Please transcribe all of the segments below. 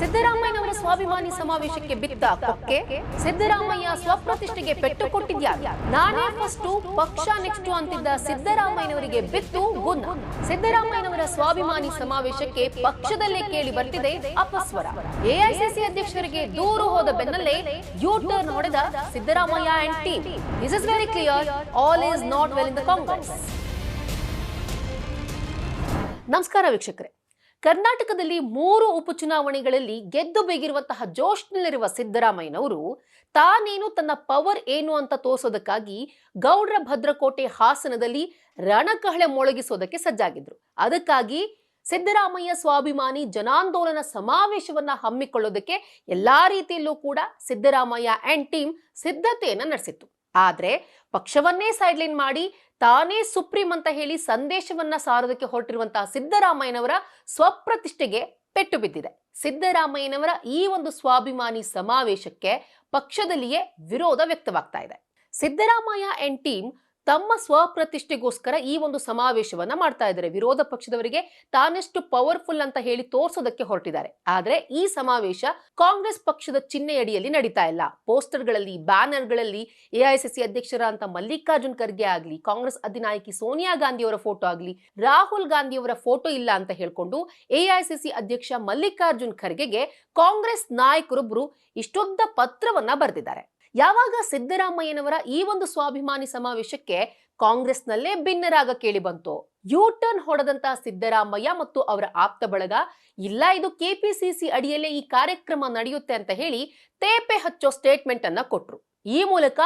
ಸಿದ್ದರಾಮಯ್ಯನವರ ಸ್ವಾಭಿಮಾನಿ ಸಮಾವೇಶಕ್ಕೆ ಬಿದ್ದ ಕೊಕ್ಕೆ ಸಿದ್ದರಾಮಯ್ಯ ಸ್ವಪ್ರತಿಷ್ಠೆಗೆ ಪೆಟ್ಟು ಕೊಟ್ಟಿದ್ಯಾ? ನಾನೇ ಫಸ್ಟ್ ಪಕ್ಷ ನೆಕ್ಸ್ಟ್ ಅಂತಿದ್ದ ಸಿದ್ದರಾಮಯ್ಯನವರಿಗೆ ಬಿತ್ತು ಗುನ್ನ ಸಿದ್ದರಾಮಯ್ಯನವರ ಸ್ವಾಭಿಮಾನಿ ಸಮಾವೇಶಕ್ಕೆ ಪಕ್ಷದಲ್ಲೇ ಕೇಳಿ ಬರ್ತಿದೆ ಅಪಸ್ವರ. ಎಐಸಿಸಿ ಅಧ್ಯಕ್ಷರಿಗೆ ದೂರು ಹೋದ ಬೆನ್ನಲ್ಲೇ ಯೂಟರ್ turn Siddaramaiah and team this is very clear all is not well in the Congress ನಮಸ್ಕಾರ ವೀಕ್ಷಕರೇ. ಕರ್ನಾಟಕದಲ್ಲಿ ಮೂರು ಉಪಚುನಾವಣೆಗಳಲ್ಲಿ ಗೆದ್ದು ಬೇಗಿರುವಂತಹ ಜೋಶ್ನಲ್ಲಿರುವ ಸಿದ್ದರಾಮಯ್ಯನವರು, ತಾನೇನು ತನ್ನ ಪವರ್ ಏನು ಅಂತ ತೋರಿಸೋದಕ್ಕಾಗಿ ಗೌಡ್ರ ಭದ್ರಕೋಟೆ ಹಾಸನದಲ್ಲಿ ರಣಕಹಳೆ ಮೊಳಗಿಸೋದಕ್ಕೆ ಸಜ್ಜಾಗಿದ್ರು. ಅದಕ್ಕಾಗಿ ಸಿದ್ದರಾಮಯ್ಯ ಸ್ವಾಭಿಮಾನಿ ಜನಾಂದೋಲನ ಸಮಾವೇಶವನ್ನ ಹಮ್ಮಿಕೊಳ್ಳೋದಕ್ಕೆ ಎಲ್ಲಾ ರೀತಿಯಲ್ಲೂ ಕೂಡ ಸಿದ್ದರಾಮಯ್ಯ ಅಂಡ್ ಟೀಮ್ ಸಿದ್ಧತೆಯನ್ನ ನಡೆಸಿತ್ತು. ಆದ್ರೆ ಪಕ್ಷವನ್ನೇ ಸೈಡ್ಲೈನ್ ಮಾಡಿ ತಾನೇ ಸುಪ್ರೀಂ ಅಂತ ಹೇಳಿ ಸಂದೇಶವನ್ನ ಸಾರೋದಕ್ಕೆ ಹೊರಟಿರುವಂತಹ ಸಿದ್ದರಾಮಯ್ಯನವರ ಸ್ವಪ್ರತಿಷ್ಠೆಗೆ ಪೆಟ್ಟು ಬಿದ್ದಿದೆ. ಸಿದ್ದರಾಮಯ್ಯನವರ ಈ ಒಂದು ಸ್ವಾಭಿಮಾನಿ ಸಮಾವೇಶಕ್ಕೆ ಪಕ್ಷದಲ್ಲಿಯೇ ವಿರೋಧ ವ್ಯಕ್ತವಾಗ್ತಾ ಇದೆ. ಸಿದ್ದರಾಮಯ್ಯ ಅಂಡ್ ಟೀಮ್ ತಮ್ಮ ಸ್ವಪ್ರತಿಷ್ಠೆಗೋಸ್ಕರ ಈ ಒಂದು ಸಮಾವೇಶವನ್ನ ಮಾಡ್ತಾ ಇದ್ದಾರೆ. ವಿರೋಧ ಪಕ್ಷದವರಿಗೆ ತಾನೆಷ್ಟು ಪವರ್ಫುಲ್ ಅಂತ ಹೇಳಿ ತೋರಿಸೋದಕ್ಕೆ ಹೊರಟಿದ್ದಾರೆ. ಆದ್ರೆ ಈ ಸಮಾವೇಶ ಕಾಂಗ್ರೆಸ್ ಪಕ್ಷದ ಚಿಹ್ನೆಯಡಿಯಲ್ಲಿ ನಡೀತಾ ಇಲ್ಲ. ಪೋಸ್ಟರ್ಗಳಲ್ಲಿ, ಬ್ಯಾನರ್ಗಳಲ್ಲಿ ಎಐಸಿಸಿ ಅಧ್ಯಕ್ಷರ ಅಂತ ಮಲ್ಲಿಕಾರ್ಜುನ್ ಖರ್ಗೆ ಆಗ್ಲಿ, ಕಾಂಗ್ರೆಸ್ ಅಧಿನಾಯಕಿ ಸೋನಿಯಾ ಗಾಂಧಿ ಅವರ ಫೋಟೋ ಆಗ್ಲಿ, ರಾಹುಲ್ ಗಾಂಧಿ ಅವರ ಫೋಟೋ ಇಲ್ಲ ಅಂತ ಹೇಳ್ಕೊಂಡು ಎಐಸಿಸಿ ಅಧ್ಯಕ್ಷ ಮಲ್ಲಿಕಾರ್ಜುನ್ ಖರ್ಗೆಗೆ ಕಾಂಗ್ರೆಸ್ ನಾಯಕರೊಬ್ರು ಇಷ್ಟೊಂದ ಪತ್ರವನ್ನ ಬರೆದಿದ್ದಾರೆ. ಯಾವಾಗ ಸಿದ್ದರಾಮಯ್ಯನವರ ಈ ಒಂದು ಸ್ವಾಭಿಮಾನಿ ಸಮಾವೇಶಕ್ಕೆ ಕಾಂಗ್ರೆಸ್ನಲ್ಲೇ ಭಿನ್ನರಾಗ ಕೇಳಿ ಬಂತು ಯೂ ಟರ್ನ್ ಹೊಡೆದಂತಹ ಸಿದ್ದರಾಮಯ್ಯ ಮತ್ತು ಅವರ ಆಪ್ತ ಬಳಗ, ಇಲ್ಲ ಇದು ಕೆಪಿಸಿಸಿ ಅಡಿಯಲ್ಲೇ ಈ ಕಾರ್ಯಕ್ರಮ ನಡೆಯುತ್ತೆ ಅಂತ ಹೇಳಿ ತೇಪೆ ಹಚ್ಚೋ ಸ್ಟೇಟ್ಮೆಂಟ್ ಅನ್ನ ಕೊಟ್ರು. ಈ ಮೂಲಕ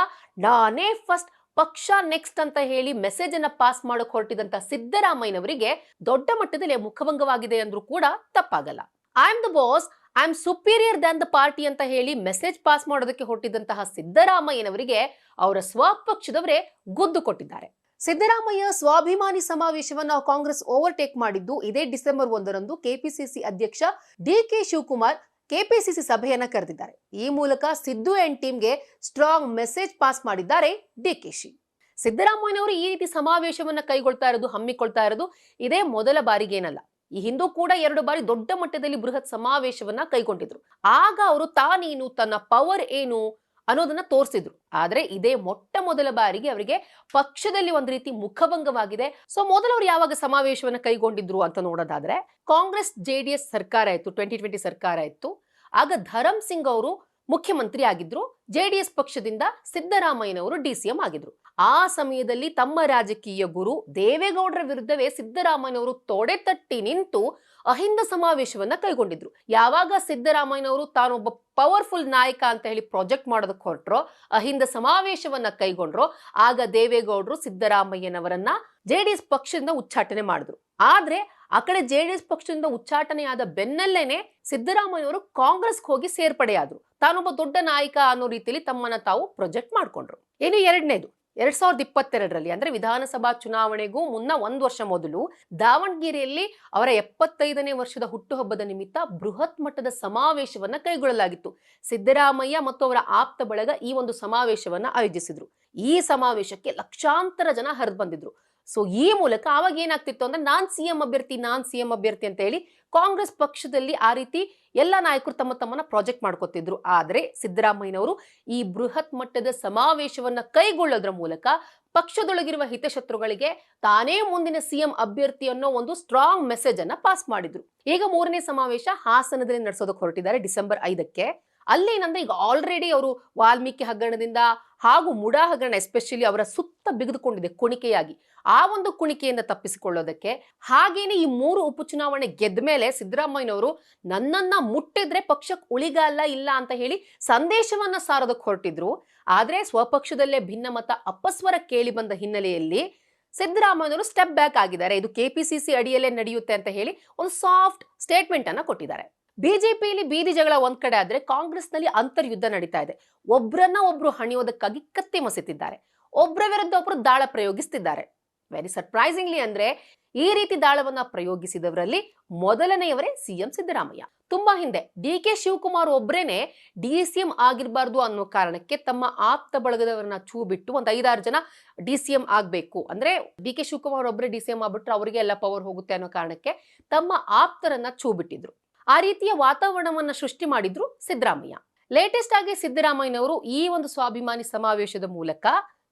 ನಾನೇ ಫಸ್ಟ್ ಪಕ್ಷ ನೆಕ್ಸ್ಟ್ ಅಂತ ಹೇಳಿ ಮೆಸೇಜ್ ಅನ್ನ ಪಾಸ್ ಮಾಡಕ್ ಹೊರಟಿದಂತ ಸಿದ್ದರಾಮಯ್ಯನವರಿಗೆ ದೊಡ್ಡ ಮಟ್ಟದಲ್ಲಿ ಮುಖಭಂಗವಾಗಿದೆ ಅಂದ್ರೂ ಕೂಡ ತಪ್ಪಾಗಲ್ಲ. I am the boss I am superior than the party ಅಂತ ಹೇಳಿ ಮೆಸೇಜ್ ಪಾಸ್ ಮಾಡೋದಕ್ಕೆ ಹೊಟ್ಟಿದ್ದಂತಹ ಸಿದ್ದರಾಮಯ್ಯನವರಿಗೆ ಅವರ ಸ್ವಪಕ್ಷದವರೇ ಗುದ್ದು ಕೊಟ್ಟಿದ್ದಾರೆ. ಸಿದ್ದರಾಮಯ್ಯ ಸ್ವಾಭಿಮಾನಿ ಸಮಾವೇಶವನ್ನ ಕಾಂಗ್ರೆಸ್ ಓವರ್ಟೇಕ್ ಮಾಡಿದ್ದು ಇದೇ ಡಿಸೆಂಬರ್ ಒಂದರಂದು ಕೆಪಿಸಿಸಿ ಅಧ್ಯಕ್ಷ ಡಿ ಕೆ ಶಿವಕುಮಾರ್ ಕೆಪಿಸಿಸಿ ಸಭೆಯನ್ನ ಕರೆದಿದ್ದಾರೆ. ಈ ಮೂಲಕ ಸಿದ್ದು ಅಂಡ್ ಟೀಮ್ಗೆ ಸ್ಟ್ರಾಂಗ್ ಮೆಸೇಜ್ ಪಾಸ್ ಮಾಡಿದ್ದಾರೆ ಡಿಕೆಶಿ ಸಿದ್ದರಾಮಯ್ಯನವರು ಈ ರೀತಿ ಸಮಾವೇಶವನ್ನ ಕೈಗೊಳ್ತಾ ಇರೋದು, ಹಮ್ಮಿಕೊಳ್ತಾ ಇರೋದು ಇದೇ ಮೊದಲ ಬಾರಿಗೇನಲ್ಲ. ಈ ಹಿಂದೂ ಕೂಡ ಎರಡು ಬಾರಿ ದೊಡ್ಡ ಮಟ್ಟದಲ್ಲಿ ಬೃಹತ್ ಸಮಾವೇಶವನ್ನ ಕೈಗೊಂಡಿದ್ರು. ಆಗ ಅವರು ತಾನೇನು ತನ್ನ ಪವರ್ ಏನು ಅನ್ನೋದನ್ನ ತೋರಿಸಿದ್ರು. ಆದ್ರೆ ಇದೇ ಮೊಟ್ಟ ಮೊದಲ ಬಾರಿಗೆ ಅವರಿಗೆ ಪಕ್ಷದಲ್ಲಿ ಒಂದು ರೀತಿ ಮುಖಭಂಗವಾಗಿದೆ. ಸೊ ಮೊದಲು ಅವ್ರು ಯಾವಾಗ ಸಮಾವೇಶವನ್ನ ಕೈಗೊಂಡಿದ್ರು ಅಂತ ನೋಡೋದಾದ್ರೆ, ಕಾಂಗ್ರೆಸ್ ಜೆಡಿಎಸ್ ಸರ್ಕಾರ ಇತ್ತು ಟ್ವೆಂಟಿ ಟ್ವೆಂಟಿ ಸರ್ಕಾರ ಇತ್ತು. ಆಗ ಧರಂ ಸಿಂಗ್ ಅವರು ಮುಖ್ಯಮಂತ್ರಿ ಆಗಿದ್ರು ಜೆಡಿಎಸ್ ಪಕ್ಷದಿಂದ ಸಿದ್ದರಾಮಯ್ಯನವರು ಡಿ ಸಿ ಎಂ ಆಗಿದ್ರು. ಆ ಸಮಯದಲ್ಲಿ ತಮ್ಮ ರಾಜಕೀಯ ಗುರು ದೇವೇಗೌಡರ ವಿರುದ್ಧವೇ ಸಿದ್ದರಾಮಯ್ಯನವರು ತೊಡೆ ತಟ್ಟಿ ನಿಂತು ಅಹಿಂದ ಸಮಾವೇಶವನ್ನ ಕೈಗೊಂಡಿದ್ರು. ಯಾವಾಗ ಸಿದ್ದರಾಮಯ್ಯನವರು ತಾನೊಬ್ಬ ಪವರ್ಫುಲ್ ನಾಯಕ ಅಂತ ಹೇಳಿ ಪ್ರಾಜೆಕ್ಟ್ ಮಾಡೋದಕ್ಕೆ ಹೊರಟ್ರೋ, ಅಹಿಂದ ಸಮಾವೇಶವನ್ನ ಕೈಗೊಂಡ್ರೋ, ಆಗ ದೇವೇಗೌಡರು ಸಿದ್ದರಾಮಯ್ಯನವರನ್ನ ಜೆಡಿಎಸ್ ಪಕ್ಷದಿಂದ ಉಚ್ಚಾಟನೆ ಮಾಡಿದ್ರು. ಆದ್ರೆ ಆ ಕಡೆ ಜೆಡಿಎಸ್ ಪಕ್ಷದಿಂದ ಉಚ್ಚಾಟನೆಯಾದ ಬೆನ್ನಲ್ಲೇನೆ ಸಿದ್ದರಾಮಯ್ಯವರು ಕಾಂಗ್ರೆಸ್ಗೆ ಹೋಗಿ ಸೇರ್ಪಡೆಯಾದ್ರು. ತಾನೊಬ್ಬ ದೊಡ್ಡ ನಾಯಕ ಅನ್ನೋ ರೀತಿಯಲ್ಲಿ ತಮ್ಮನ್ನ ತಾವು ಪ್ರೊಜೆಕ್ಟ್ ಮಾಡ್ಕೊಂಡ್ರು. ಇನ್ನು ಎರಡನೇದು, ಎರಡ್ ಸಾವಿರದ ಇಪ್ಪತ್ತೆರಡರಲ್ಲಿ ಅಂದ್ರೆ ವಿಧಾನಸಭಾ ಚುನಾವಣೆಗೂ ಮುನ್ನ ಒಂದು ವರ್ಷ ಮೊದಲು ದಾವಣಗೆರೆಯಲ್ಲಿ ಅವರ ಎಪ್ಪತ್ತೈದನೇ ವರ್ಷದ ಹುಟ್ಟುಹಬ್ಬದ ನಿಮಿತ್ತ ಬೃಹತ್ ಮಟ್ಟದ ಸಮಾವೇಶವನ್ನ ಕೈಗೊಳ್ಳಲಾಗಿತ್ತು. ಸಿದ್ದರಾಮಯ್ಯ ಮತ್ತು ಅವರ ಆಪ್ತ ಬಳಗ ಈ ಒಂದು ಸಮಾವೇಶವನ್ನ ಆಯೋಜಿಸಿದ್ರು. ಈ ಸಮಾವೇಶಕ್ಕೆ ಲಕ್ಷಾಂತರ ಜನ ಹರಿದು ಬಂದಿದ್ರು. ಸೊ ಈ ಮೂಲಕ ಅವಾಗ ಏನಾಗ್ತಿತ್ತು ಅಂದ್ರೆ ನಾನ್ ಸಿಎಂ ಅಭ್ಯರ್ಥಿ, ನಾನ್ ಸಿಎಂ ಅಭ್ಯರ್ಥಿ ಅಂತ ಹೇಳಿ ಕಾಂಗ್ರೆಸ್ ಪಕ್ಷದಲ್ಲಿ ಆ ರೀತಿ ಎಲ್ಲ ನಾಯಕರು ತಮ್ಮ ತಮ್ಮನ್ನ ಪ್ರಾಜೆಕ್ಟ್ ಮಾಡ್ಕೋತಿದ್ರು. ಆದ್ರೆ ಸಿದ್ದರಾಮಯ್ಯನವರು ಈ ಬೃಹತ್ ಮಟ್ಟದ ಸಮಾವೇಶವನ್ನ ಕೈಗೊಳ್ಳೋದ್ರ ಮೂಲಕ ಪಕ್ಷದೊಳಗಿರುವ ಹಿತಶತ್ರುಗಳಿಗೆ ತಾನೇ ಮುಂದಿನ ಸಿಎಂ ಅಭ್ಯರ್ಥಿ ಅನ್ನೋ ಒಂದು ಸ್ಟ್ರಾಂಗ್ ಮೆಸೇಜ್ ಅನ್ನ ಪಾಸ್ ಮಾಡಿದ್ರು. ಈಗ ಮೂರನೇ ಸಮಾವೇಶ ಹಾಸನದಲ್ಲಿ ನಡೆಸೋದಕ್ಕೆ ಹೊರಟಿದ್ದಾರೆ ಡಿಸೆಂಬರ್ ಐದಕ್ಕೆ. ಅಲ್ಲೇನಂದ್ರೆ ಈಗ ಆಲ್ರೆಡಿ ಅವರು ವಾಲ್ಮೀಕಿ ಹಗರಣದಿಂದ ಹಾಗೂ ಮುಡಾ ಹಗರಣ ಎಸ್ಪೆಷಲಿ ಅವರ ಸುತ್ತ ಬಿಗಿದುಕೊಂಡಿದೆ ಕುಣಿಕೆಯಾಗಿ. ಆ ಒಂದು ಕುಣಿಕೆಯಿಂದ ತಪ್ಪಿಸಿಕೊಳ್ಳೋದಕ್ಕೆ ಹಾಗೇನೆ ಈ ಮೂರು ಉಪಚುನಾವಣೆ ಗೆದ್ದ ಮೇಲೆ ಸಿದ್ದರಾಮಯ್ಯನವರು ನನ್ನನ್ನ ಮುಟ್ಟಿದ್ರೆ ಪಕ್ಷಕ್ಕೆ ಉಳಿಗಲ್ಲ ಇಲ್ಲ ಅಂತ ಹೇಳಿ ಸಂದೇಶವನ್ನ ಸಾರೋದಕ್ಕೆ ಹೊರಟಿದ್ರು. ಆದ್ರೆ ಸ್ವಪಕ್ಷದಲ್ಲೇ ಭಿನ್ನಮತ ಅಪಸ್ವರ ಕೇಳಿ ಬಂದ ಹಿನ್ನೆಲೆಯಲ್ಲಿ ಸಿದ್ದರಾಮಯ್ಯನವರು ಸ್ಟೆಪ್ ಬ್ಯಾಕ್ ಆಗಿದ್ದಾರೆ. ಇದು ಕೆಪಿಸಿಸಿ ಅಡಿಯಲ್ಲೇ ನಡೆಯುತ್ತೆ ಅಂತ ಹೇಳಿ ಒಂದು ಸಾಫ್ಟ್ ಸ್ಟೇಟ್ಮೆಂಟ್ ಅನ್ನ ಕೊಟ್ಟಿದ್ದಾರೆ. ಬಿಜೆಪಿಯಲ್ಲಿ ಬೀದಿ ಜಗಳ ಒಂದ್ ಕಡೆ ಆದ್ರೆ ಕಾಂಗ್ರೆಸ್ನಲ್ಲಿ ಅಂತರ್ಯುದ್ಧ ನಡೀತಾ ಇದೆ. ಒಬ್ರನ್ನ ಒಬ್ರು ಹಣಿಯೋದಕ್ಕಾಗಿ ಕತ್ತಿ ಮಸೆತಿದ್ದಾರೆ. ಒಬ್ರ ವಿರುದ್ಧ ಒಬ್ರು ದಾಳ ಪ್ರಯೋಗಿಸ್ತಿದ್ದಾರೆ. ವೆರಿ ಸರ್ಪ್ರೈಸಿಂಗ್ಲಿ ಅಂದ್ರೆ ಈ ರೀತಿ ದಾಳವನ್ನ ಪ್ರಯೋಗಿಸಿದವರಲ್ಲಿ ಮೊದಲನೆಯವರೇ ಸಿಎಂ ಸಿದ್ದರಾಮಯ್ಯ. ತುಂಬಾ ಹಿಂದೆ ಡಿ ಕೆ ಶಿವಕುಮಾರ್ ಒಬ್ರೇನೆ ಡಿ ಸಿ ಎಂ ಆಗಿರಬಾರ್ದು ಅನ್ನೋ ಕಾರಣಕ್ಕೆ ತಮ್ಮ ಆಪ್ತ ಬಳಗದವರನ್ನ ಚೂ ಬಿಟ್ಟು ಒಂದ್ ಐದಾರು ಜನ ಡಿ ಸಿ ಎಂ ಆಗ್ಬೇಕು. ಅಂದ್ರೆ ಡಿ ಕೆ ಶಿವಕುಮಾರ್ ಒಬ್ಬರೇ ಡಿ ಸಿ ಎಂ ಆಗ್ಬಿಟ್ರೆ ಅವರಿಗೆ ಎಲ್ಲ ಪವರ್ ಹೋಗುತ್ತೆ ಅನ್ನೋ ಕಾರಣಕ್ಕೆ ತಮ್ಮ ಆಪ್ತರನ್ನ ಚೂ ಬಿಟ್ಟಿದ್ರು ಆ ರೀತಿಯ ವಾತಾವರಣವನ್ನ ಸೃಷ್ಟಿ ಮಾಡಿದ್ರು ಸಿದ್ದರಾಮಯ್ಯ. ಲೇಟೆಸ್ಟ್ ಆಗಿ ಸಿದ್ದರಾಮಯ್ಯನವರು ಈ ಒಂದು ಸ್ವಾಭಿಮಾನಿ ಸಮಾವೇಶದ ಮೂಲಕ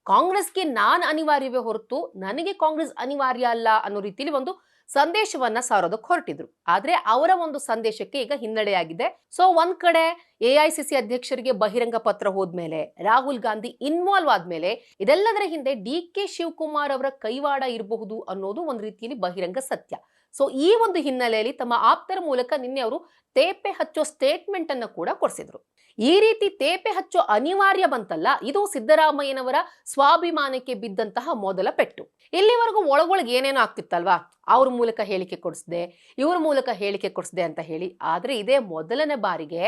ಕಾಂಗ್ರೆಸ್ಗೆ ನಾನ್ ಅನಿವಾರ್ಯವೇ ಹೊರತು ನನಗೆ ಕಾಂಗ್ರೆಸ್ ಅನಿವಾರ್ಯ ಅಲ್ಲ ಅನ್ನೋ ರೀತಿಯಲ್ಲಿ ಒಂದು ಸಂದೇಶವನ್ನ ಸಾರೋದಕ್ಕೆ ಹೊರಟಿದ್ರು. ಆದ್ರೆ ಅವರ ಒಂದು ಸಂದೇಶಕ್ಕೆ ಈಗ ಹಿನ್ನಡೆಯಾಗಿದೆ. ಸೊ ಒಂದ್ ಕಡೆ ಎಐಸಿಸಿ ಅಧ್ಯಕ್ಷರಿಗೆ ಬಹಿರಂಗ ಪತ್ರ ಹೋದ್ಮೇಲೆ, ರಾಹುಲ್ ಗಾಂಧಿ ಇನ್ವಾಲ್ವ್ ಆದ್ಮೇಲೆ, ಇದೆಲ್ಲದರ ಹಿಂದೆ ಡಿ ಕೆ ಶಿವಕುಮಾರ್ ಅವರ ಕೈವಾಡ ಇರಬಹುದು ಅನ್ನೋದು ಒಂದು ರೀತಿಯಲ್ಲಿ ಬಹಿರಂಗ ಸತ್ಯ. ಸೊ ಈ ಒಂದು ಹಿನ್ನೆಲೆಯಲ್ಲಿ ತಮ್ಮ ಆಪ್ತರ ಮೂಲಕ ನಿನ್ನೆ ಅವರು ತೇಪೆ ಹಚ್ಚೋ ಸ್ಟೇಟ್ಮೆಂಟ್ ಅನ್ನು ಕೂಡ ಕೊಡಿಸಿದ್ರು. ಈ ರೀತಿ ತೇಪೆ ಹಚ್ಚೋ ಅನಿವಾರ್ಯ ಬಂತಲ್ಲ, ಇದು ಸಿದ್ದರಾಮಯ್ಯನವರ ಸ್ವಾಭಿಮಾನಕ್ಕೆ ಬಿದ್ದಂತಹ ಮೊದಲ ಪೆಟ್ಟು. ಇಲ್ಲಿವರೆಗೂ ಒಳಗೊಳಗೆ ಏನೇನೋ ಆಗ್ತಿತ್ತಲ್ವಾ? ಅವ್ರ ಮೂಲಕ ಹೇಳಿಕೆ ಕೊಡಿಸಿದೆ, ಇವ್ರ ಮೂಲಕ ಹೇಳಿಕೆ ಕೊಡಿಸಿದೆ ಅಂತ ಹೇಳಿ. ಆದ್ರೆ ಇದೇ ಮೊದಲನೇ ಬಾರಿಗೆ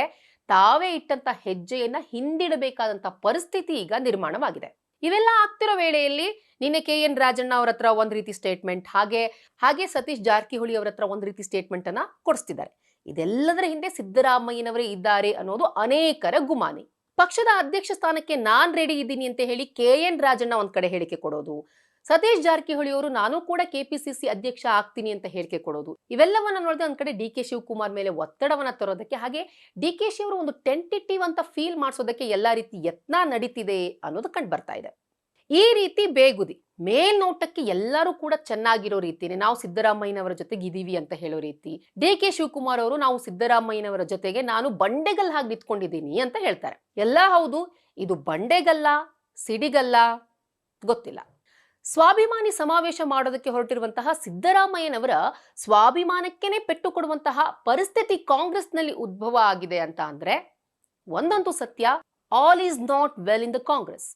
ತಾವೇ ಇಟ್ಟಂತ ಹೆಜ್ಜೆಯನ್ನ ಹಿಂದಿಡಬೇಕಾದಂತ ಪರಿಸ್ಥಿತಿ ಈಗ ನಿರ್ಮಾಣವಾಗಿದೆ. ಇವೆಲ್ಲ ಆಗ್ತಿರೋ ವೇಳೆಯಲ್ಲಿ ನಿನ್ನೆ ಕೆ ಎನ್ ರಾಜಣ್ಣ ಅವ್ರ ಹತ್ರ ಒಂದ್ ರೀತಿ ಸ್ಟೇಟ್ಮೆಂಟ್ ಹಾಗೆ ಹಾಗೆ ಸತೀಶ್ ಜಾರಕಿಹೊಳಿ ಅವರ ಹತ್ರ ಒಂದ್ ರೀತಿ ಸ್ಟೇಟ್ಮೆಂಟ್ ಅನ್ನ ಕೊಡಿಸ್ತಿದ್ದಾರೆ. ಇದೆಲ್ಲದರ ಹಿಂದೆ ಸಿದ್ದರಾಮಯ್ಯನವರೇ ಇದ್ದಾರೆ ಅನ್ನೋದು ಅನೇಕರ ಗುಮಾನಿ. ಪಕ್ಷದ ಅಧ್ಯಕ್ಷ ಸ್ಥಾನಕ್ಕೆ ನಾನ್ ರೆಡಿ ಇದ್ದೀನಿ ಅಂತ ಹೇಳಿ ಕೆ ಎನ್ ರಾಜಣ್ಣ ಒಂದ್ ಕಡೆ ಹೇಳಿಕೆ ಕೊಡೋದು. ಸತೀಶ್ ಜಾರಕಿಹೊಳಿ ಅವರು, ನಾನು ಕೂಡ ಕೆಪಿಸಿಸಿ ಅಧ್ಯಕ್ಷ ಆಗ್ತೀನಿ ಅಂತ ಹೇಳಿಕೆ ಕೊಡೋದು. ಇವೆಲ್ಲವನ್ನ ನೋಡಿದ್ರೆ ಒಂದ್ ಕಡೆ ಡಿ ಕೆ ಶಿವಕುಮಾರ್ ಮೇಲೆ ಒತ್ತಡವನ್ನ ತರೋದಕ್ಕೆ ಹಾಗೆ ಡಿ ಕೆ ಶಿ ಅವರು ಒಂದು ಟೆಂಟಿಟಿವ್ ಅಂತ ಫೀಲ್ ಮಾಡಿಸೋದಕ್ಕೆ ಎಲ್ಲಾ ರೀತಿ ಯತ್ನ ನಡೀತಿದೆ ಅನ್ನೋದು ಕಂಡು ಬರ್ತಾ ಇದೆ. ಈ ರೀತಿ ಬೇಗುದಿ. ಮೇಲ್ನೋಟಕ್ಕೆ ಎಲ್ಲರೂ ಕೂಡ ಚೆನ್ನಾಗಿರೋ ರೀತಿನೇ, ನಾವು ಸಿದ್ದರಾಮಯ್ಯನವರ ಜೊತೆಗೆ ಇದೀವಿ ಅಂತ ಹೇಳೋ ರೀತಿ, ಡಿ ಕೆ ಶಿವಕುಮಾರ್ ಅವರು, ನಾವು ಸಿದ್ದರಾಮಯ್ಯನವರ ಜೊತೆಗೆ ನಾನು ಬಂಡೆಗಲ್ ಹಾಗೆ ನಿಂತ್ಕೊಂಡಿದ್ದೀನಿ ಅಂತ ಹೇಳ್ತಾರೆ. ಎಲ್ಲ ಹೌದು, ಇದು ಬಂಡೆಗಲ್ಲ, ಸಿಡಿಗಲ್ಲ, ಗೊತ್ತಿಲ್ಲ. ಸ್ವಾಭಿಮಾನಿ ಸಮಾವೇಶ ಮಾಡೋದಕ್ಕೆ ಹೊರಟಿರುವಂತಹ ಸಿದ್ದರಾಮಯ್ಯನವರ ಸ್ವಾಭಿಮಾನಕ್ಕೇನೆ ಪೆಟ್ಟು ಕೊಡುವಂತಹ ಪರಿಸ್ಥಿತಿ ಕಾಂಗ್ರೆಸ್ನಲ್ಲಿ ಉದ್ಭವ ಆಗಿದೆ ಅಂತ ಅಂದ್ರೆ ಒಂದಂತೂ ಸತ್ಯ all is not well in the Congress